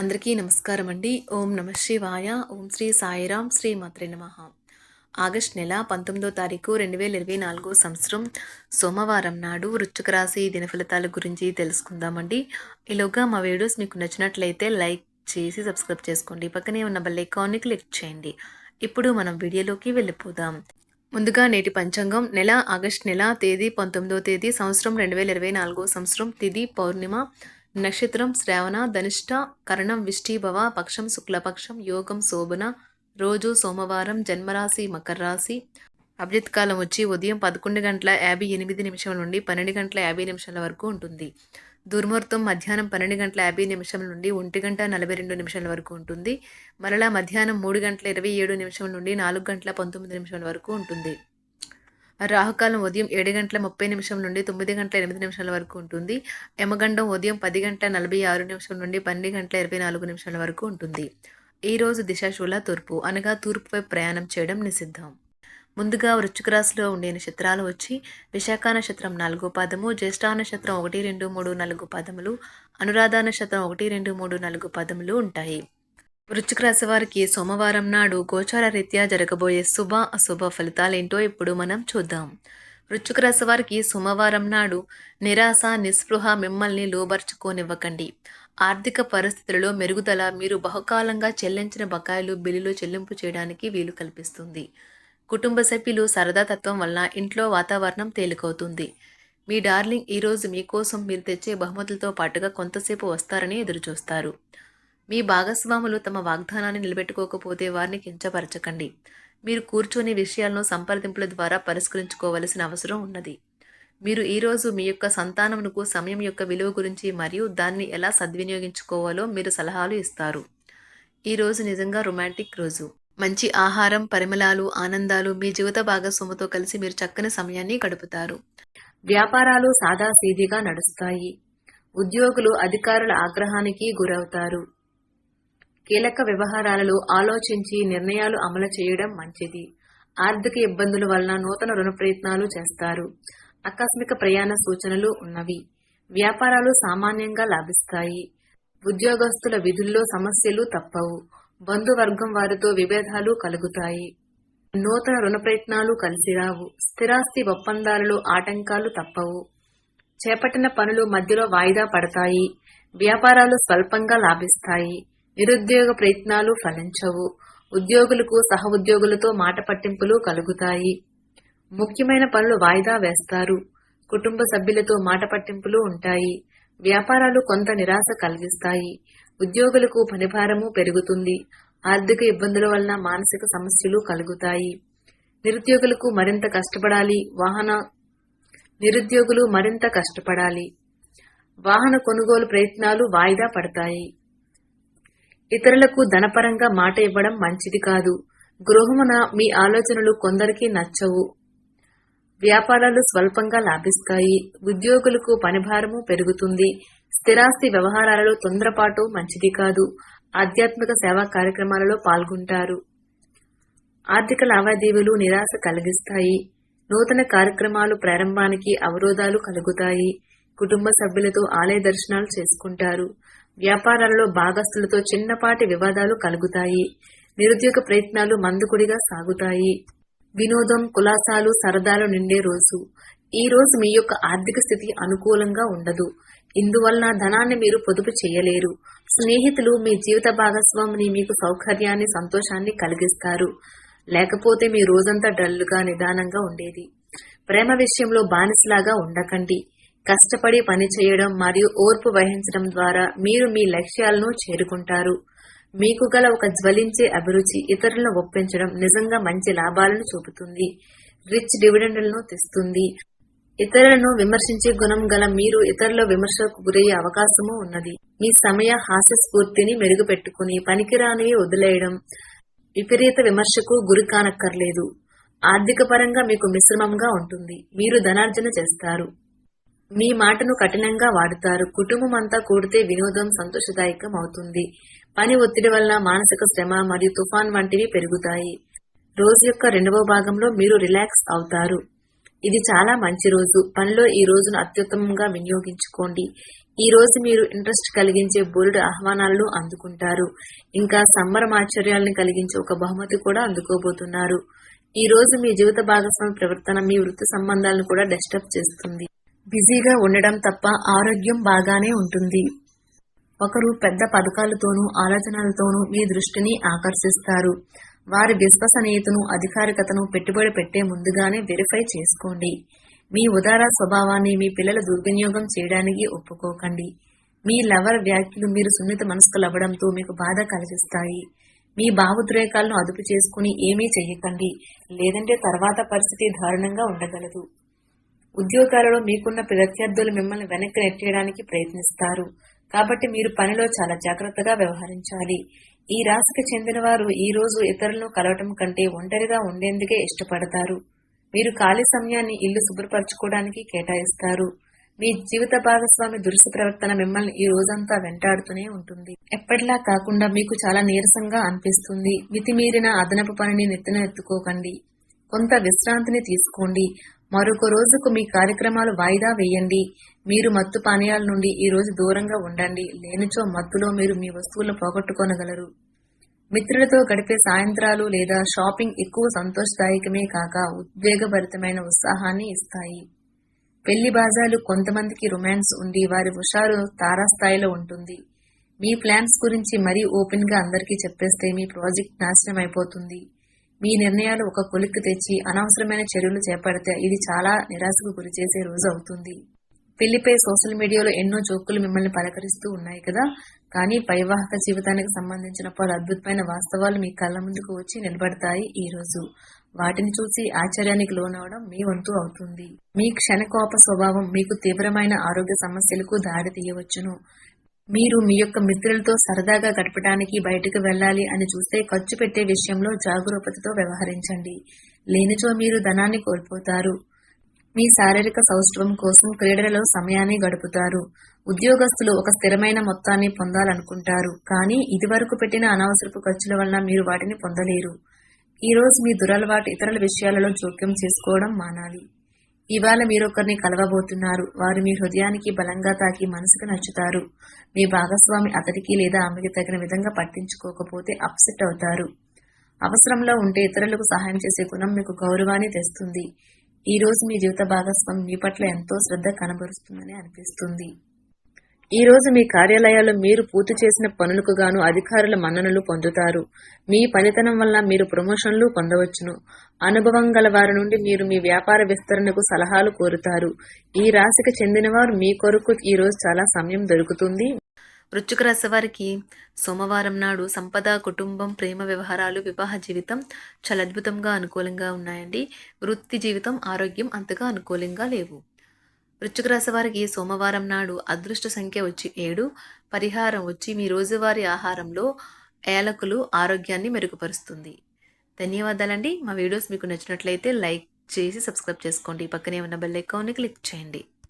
అందరికీ నమస్కారం అండి. ఓం నమ శివాయ. ఓం శ్రీ సాయిరాం శ్రీ మాత్రే నమ. ఆగస్ట్ నెల పంతొమ్మిదో తారీఖు రెండు వేల ఇరవై నాలుగో సంవత్సరం సోమవారం నాడు వృశ్చిక రాశి దినఫలితాల గురించి తెలుసుకుందామండి. ఈలోగా మా వీడియోస్ మీకు నచ్చినట్లయితే లైక్ చేసి సబ్స్క్రైబ్ చేసుకోండి. పక్కనే ఉన్న బెల్ ఐకాన్ని క్లిక్ చేయండి. ఇప్పుడు మనం వీడియోలోకి వెళ్ళిపోదాం. ముందుగా నేటి పంచాంగం. నెల ఆగస్ట్ నెల తేదీ పంతొమ్మిదో తేదీ సంవత్సరం రెండు వేల ఇరవై నాలుగో సంవత్సరం. తిది పౌర్ణిమ. నక్షత్రం శ్రావణ ధనిష్ట కరణం విష్టిభవ పక్షం శుక్లపక్షం యోగం శోభన రోజు సోమవారం జన్మరాశి మకర రాశి అభిజిత్ కాలం వచ్చి ఉదయం పదకొండు గంటల యాభై ఎనిమిది నిమిషాల నుండి పన్నెండు గంటల యాభై నిమిషాల వరకు ఉంటుంది. దుర్ముహూర్తం మధ్యాహ్నం పన్నెండు గంటల యాభై నిమిషాల నుండి ఒంటి గంట నలభై రెండు నిమిషాల వరకు ఉంటుంది. మరలా మధ్యాహ్నం మూడు గంటల ఇరవై ఏడు నిమిషాల నుండి నాలుగు గంటల పంతొమ్మిది నిమిషాల వరకు ఉంటుంది. రాహుకాలం ఉదయం ఏడు గంటల ముప్పై నిమిషం నుండి తొమ్మిది గంటల ఎనిమిది నిమిషాల వరకు ఉంటుంది. యమగండం ఉదయం పది గంటల నలభై ఆరు నిమిషం నుండి పన్నెండు గంటల ఇరవై నాలుగు నిమిషాల వరకు ఉంటుంది. ఈ రోజు దిశాశూల తూర్పు అనగా తూర్పుపై ప్రయాణం చేయడం నిషిద్ధం. ముందుగా వృశ్చిక రాశిలో ఉండే నక్షత్రాలు వచ్చి విశాఖ నక్షత్రం నాలుగో పాదము జ్యేష్ఠ నక్షత్రం ఒకటి రెండు మూడు నాలుగు పాదములు అనురాధ నక్షత్రం ఒకటి రెండు మూడు నాలుగు పాదములు ఉంటాయి. వృశ్చిక రాశి వారికి సోమవారం నాడు గోచార రీత్యా జరగబోయే శుభ అశుభ ఫలితాలేంటో ఇప్పుడు మనం చూద్దాం. వృశ్చిక రాశి వారికి సోమవారం నాడు నిరాశ నిస్పృహ మిమ్మల్ని లోబర్చుకోనివ్వకండి. ఆర్థిక పరిస్థితులలో మెరుగుదల మీరు బహుకాలంగా చెల్లించిన బకాయిలు బిల్లులు చెల్లింపు చేయడానికి వీలు కల్పిస్తుంది. కుటుంబ సభ్యులు సరదా తత్వం వల్ల ఇంట్లో వాతావరణం తేలికవుతుంది. మీ డార్లింగ్ ఈరోజు మీకోసం మీరు తెచ్చే బహుమతులతో పాటుగా కొంతసేపు వస్తారని ఎదురుచూస్తారు. మీ భాగస్వాములు తమ వాగ్దానాన్ని నిలబెట్టుకోకపోతే వారిని కించపరచకండి. మీరు కూర్చొని విషయాలను సంప్రదింపుల ద్వారా పరిష్కరించుకోవలసిన అవసరం ఉన్నది. మీరు ఈరోజు మీ యొక్క సంతానమునకు సమయం యొక్క విలువ గురించి మరియు దాన్ని ఎలా సద్వినియోగించుకోవాలో మీరు సలహాలు ఇస్తారు. ఈ రోజు నిజంగా రొమాంటిక్ రోజు. మంచి ఆహారం పరిమళాలు ఆనందాలు మీ జీవిత భాగస్వామితో కలిసి మీరు చక్కని సమయాన్ని గడుపుతారు. వ్యాపారాలు సాదాసీదిగా నడుస్తాయి. ఉద్యోగులు అధికారుల ఆగ్రహానికి గురవుతారు. కీలక వ్యవహారాలలో ఆలోచించి నిర్ణయాలు అమలు చేయడం మంచిది. ఆర్థిక ఇబ్బందుల వలన నూతన రుణ ప్రయత్నాలు చేస్తారు. ఆకస్మిక ప్రయాణ సూచనలు ఉన్నవి. వ్యాపారాలు సామాన్యంగా లాభిస్తాయి. ఉద్యోగస్తుల విధుల్లో సమస్యలు తప్పవు. బంధువర్గం వారితో విభేదాలు కలుగుతాయి. నూతన రుణ ప్రయత్నాలు కలిసిరావు స్థిరాస్తి ఒప్పందాలలో ఆటంకాలు తప్పవు. చేపట్టిన పనులు మధ్యలో వాయిదా పడతాయి. వ్యాపారాలు స్వల్పంగా లాభిస్తాయి. నిరుద్యోగ ప్రయత్నాలు ఫలించవు. ఉద్యోగులకు సహ ఉద్యోగులతో మాట పట్టింపులు కలుగుతాయి. ముఖ్యమైన పనులు వాయిదా వేస్తారు. కుటుంబ సభ్యులతో మాట పట్టింపులు ఉంటాయి. వ్యాపారాలు కొంత నిరాశ కలిగిస్తాయి. ఉద్యోగులకు పనిభారము పెరుగుతుంది. ఆర్థిక ఇబ్బందుల వలన మానసిక సమస్యలు కలుగుతాయి. నిరుద్యోగులకు మరింత కష్టపడాలి. వాహన నిరుద్యోగులు మరింత కష్టపడాలి. వాహన కొనుగోలు ప్రయత్నాలు వాయిదా పడతాయి. ఇతరులకు ధనపరంగా మాట ఇవ్వడం మంచిది కాదు. గృహమున మీ ఆలోచనలు కొందరికి నచ్చవు. వ్యాపారాలు స్వల్పంగా లాభిస్తాయి. ఉద్యోగులకు పనిభారము పెరుగుతుంది. స్థిరాస్తి వ్యవహారాలలో తొందరపాటు మంచిది కాదు. ఆధ్యాత్మిక సేవా కార్యక్రమాలలో పాల్గొంటారు. ఆర్థిక లావాదేవీలు నిరాశ కలిగిస్తాయి. నూతన కార్యక్రమాలు ప్రారంభానికి అవరోధాలు కలుగుతాయి. కుటుంబ సభ్యులతో ఆలయ దర్శనాలు చేసుకుంటారు. వ్యాపారాలలో భాగస్తులతో చిన్నపాటి వివాదాలు కలుగుతాయి. నిరుద్యోగ ప్రయత్నాలు మందుకుడిగా సాగుతాయి. వినోదం కులాసాలు సరదాలు నిండే రోజు. ఈ రోజు మీ యొక్క ఆర్థిక స్థితి అనుకూలంగా ఉండదు. ఇందువలన ధనాన్ని మీరు పొదుపు చేయలేరు. స్నేహితులు మీ జీవిత భాగస్వామిని మీకు సౌకర్యాన్ని సంతోషాన్ని కలిగిస్తారు. లేకపోతే మీ రోజంతా డల్లుగా నిదానంగా ఉండేది. ప్రేమ విషయంలో బానిసలాగా ఉండకండి. కష్టపడి పని చేయడం మరియు ఓర్పు వహించడం ద్వారా మీరు మీ లక్ష్యాలను చేరుకుంటారు. మీకు గల ఒక జ్వలించే అభిరుచి ఇతరులను ఒప్పించడం నిజంగా మంచి లాభాలను చూపుతుంది. రిచ్ డివిడెండ్లను తెస్తుంది. ఇతరులను విమర్శించే గుణం గల మీరు ఇతరుల విమర్శకు గురయ్యే అవకాశము ఉన్నది. మీ సమయ హాస్య స్ఫూర్తిని మెరుగుపెట్టుకుని పనికిరానివి వదిలేయడం విపరీత విమర్శకు గురి కానక్కర్లేదు. ఆర్థిక పరంగా మీకు మిశ్రమంగా ఉంటుంది. మీరు ధనార్జన చేస్తారు. మీ మాటను కఠినంగా వాడుతారు. కుటుంబం అంతా కూడితే వినోదం సంతోషదాయకం అవుతుంది. పని ఒత్తిడి వల్ల మానసిక శ్రమ మరియు తుఫాన్ వంటివి పెరుగుతాయి. రోజు యొక్క రెండవ భాగంలో మీరు రిలాక్స్ అవుతారు. ఇది చాలా మంచి రోజు. పనిలో ఈ రోజును అత్యుత్తమంగా వినియోగించుకోండి. ఈ రోజు మీరు ఇంట్రెస్ట్ కలిగించే బోల్డ్ ఆహ్వానాలను అందుకుంటారు. ఇంకా సంబరమాశ్చర్యాలను కలిగించే ఒక బహుమతి కూడా అందుకోబోతున్నారు. ఈ రోజు మీ జీవిత భాగస్వామి ప్రవర్తన మీ వృత్తి సంబంధాలను కూడా డిస్టర్బ్ చేస్తుంది. బిజీగా ఉండడం తప్ప ఆరోగ్యం బాగానే ఉంటుంది. ఒకరు పెద్ద పథకాలతోనూ ఆలోచనలతోనూ మీ దృష్టిని ఆకర్షిస్తారు. వారి విశ్వసనీయతను అధికారికతను పెట్టుబడి పెట్టే ముందుగానే వెరిఫై చేసుకోండి. మీ ఉదార స్వభావాన్ని మీ పిల్లల దుర్వినియోగం చేయడానికి ఒప్పుకోకండి. మీ లవర్ వ్యాఖ్యలు మీరు సున్నిత మనస్కులవ్వడంతో మీకు బాధ కలిగిస్తాయి. మీ భావోద్రేకాలను అదుపు చేసుకుని ఏమీ చెయ్యకండి. లేదంటే తర్వాత పరిస్థితి దారుణంగా ఉండగలదు. ఉద్యోగాలలో మీకున్న ప్రత్యర్థులు మిమ్మల్ని వెనక్కి నెట్టేయడానికి ప్రయత్నిస్తారు. కాబట్టి మీరు పనిలో చాలా జాగ్రత్తగా వ్యవహరించాలి. ఈ రాశికి చెందిన వారు ఈ రోజు ఇతరులను కలవటం కంటే ఒంటరిగా ఉండేందుకే ఇష్టపడతారు. మీరు ఖాళీ సమయాన్ని ఇల్లు శుభ్రపరచుకోవడానికి కేటాయిస్తారు. మీ జీవిత భాగస్వామి దురుసు ప్రవర్తన మిమ్మల్ని ఈ రోజంతా వెంటాడుతూనే ఉంటుంది. ఎప్పటిలా కాకుండా మీకు చాలా నీరసంగా అనిపిస్తుంది. మితిమీరిన అదనపు పనిని నెత్తిన ఎత్తుకోకండి. కొంత విశ్రాంతిని తీసుకోండి. మరొక రోజుకు మీ కార్యక్రమాలు వాయిదా వేయండి. మీరు మత్తు పానీయాల నుండి ఈ రోజు దూరంగా ఉండండి. లేనిచో మత్తులో మీరు మీ వస్తువులను పోగొట్టుకోనగలరు. మిత్రులతో గడిపే సాయంత్రాలు లేదా షాపింగ్ ఎక్కువ సంతోషదాయకమే కాక ఉద్వేగభరితమైన ఉత్సాహాన్ని ఇస్తాయి. పెళ్ళి బాజాలు కొంతమందికి రొమాన్స్ ఉండి వారి హుషారు తారాస్థాయిలో ఉంటుంది. మీ ప్లాన్స్ గురించి మరీ ఓపెన్గా అందరికీ చెప్పేస్తే మీ ప్రాజెక్ట్ నాశనం అయిపోతుంది మీ నిర్ణయాలు ఒక కొలిక్కు తెచ్చి అనవసరమైన చర్యలు చేపడితే ఇది చాలా నిరాశకు గురి చేసే రోజు అవుతుంది. పెళ్ళిపై సోషల్ మీడియాలో ఎన్నో జోకులు మిమ్మల్ని పలకరిస్తూ ఉన్నాయి కదా? కానీ పైవాహక జీవితానికి సంబంధించిన పలు అద్భుతమైన వాస్తవాలు మీ కళ్ళ ముందుకు వచ్చి నిలబడతాయి ఈ రోజు. వాటిని చూసి ఆశ్చర్యానికి లోనవడం మీ వంతు అవుతుంది. మీ క్షణకోప స్వభావం మీకు తీవ్రమైన ఆరోగ్య సమస్యలకు దారి తీయవచ్చును. మీరు మీ యొక్క మిత్రులతో సరదాగా గడపడానికి బయటకు వెళ్ళాలి అని చూస్తే ఖర్చు పెట్టే విషయంలో జాగరూకతతో వ్యవహరించండి. లేనిచో మీరు ధనాన్ని కోల్పోతారు. మీ శారీరక సౌష్ఠవం కోసం క్రీడలలో సమయాన్ని గడుపుతారు. ఉద్యోగస్తులు ఒక స్థిరమైన మొత్తాన్ని పొందాలనుకుంటారు. కానీ ఇదివరకు పెట్టిన అనవసరపు ఖర్చుల వలన మీరు వాటిని పొందలేరు. ఈ రోజు మీ దురలవాటు ఇతరుల విషయాలలో జోక్యం చేసుకోవడం మానాలి. ఇవాళ మీరొకరిని కలవబోతున్నారు. వారు మీ హృదయానికి బలంగా తాకి మనసుకు నచ్చుతారు. మీ భాగస్వామి అతడికి లేదా ఆమెకి తగిన విధంగా పట్టించుకోకపోతే అప్సెట్ అవుతారు. అవసరంలో ఉంటే ఇతరులకు సహాయం చేసే గుణం మీకు గౌరవాన్ని తెస్తుంది. ఈ రోజు మీ జీవిత భాగస్వామి మీ పట్ల ఎంతో శ్రద్ధ కనబరుస్తుందని అనిపిస్తుంది. ఈ రోజు మీ కార్యాలయాల్లో మీరు పూర్తి చేసిన పనులకు గాను అధికారుల మన్ననలు పొందుతారు. మీ పనితనం వల్ల మీరు ప్రమోషన్లు పొందవచ్చును. అనుభవం గల వారి నుండి మీరు మీ వ్యాపార విస్తరణకు సలహాలు కోరుతారు. ఈ రాశికి చెందినవారు మీ కొరకు ఈ రోజు చాలా సమయం దొరుకుతుంది. వృశ్చిక రాశి వారికి సోమవారం నాడు సంపద కుటుంబం ప్రేమ వ్యవహారాలు వివాహ జీవితం చాలా అద్భుతంగా అనుకూలంగా ఉన్నాయండి. వృత్తి జీవితం ఆరోగ్యం అంతగా అనుకూలంగా లేవు. వృశ్చిక రాశి వారికి సోమవారం నాడు అదృష్ట సంఖ్య వచ్చి ఏడు. పరిహారం వచ్చి మీ రోజువారీ ఆహారంలో ఏలకులు ఆరోగ్యాన్ని మెరుగుపరుస్తుంది. ధన్యవాదాలండి. మా వీడియోస్ మీకు నచ్చినట్లయితే లైక్ చేసి సబ్స్క్రైబ్ చేసుకోండి. పక్కనే ఉన్న బెల్ ఐకాన్ని క్లిక్ చేయండి.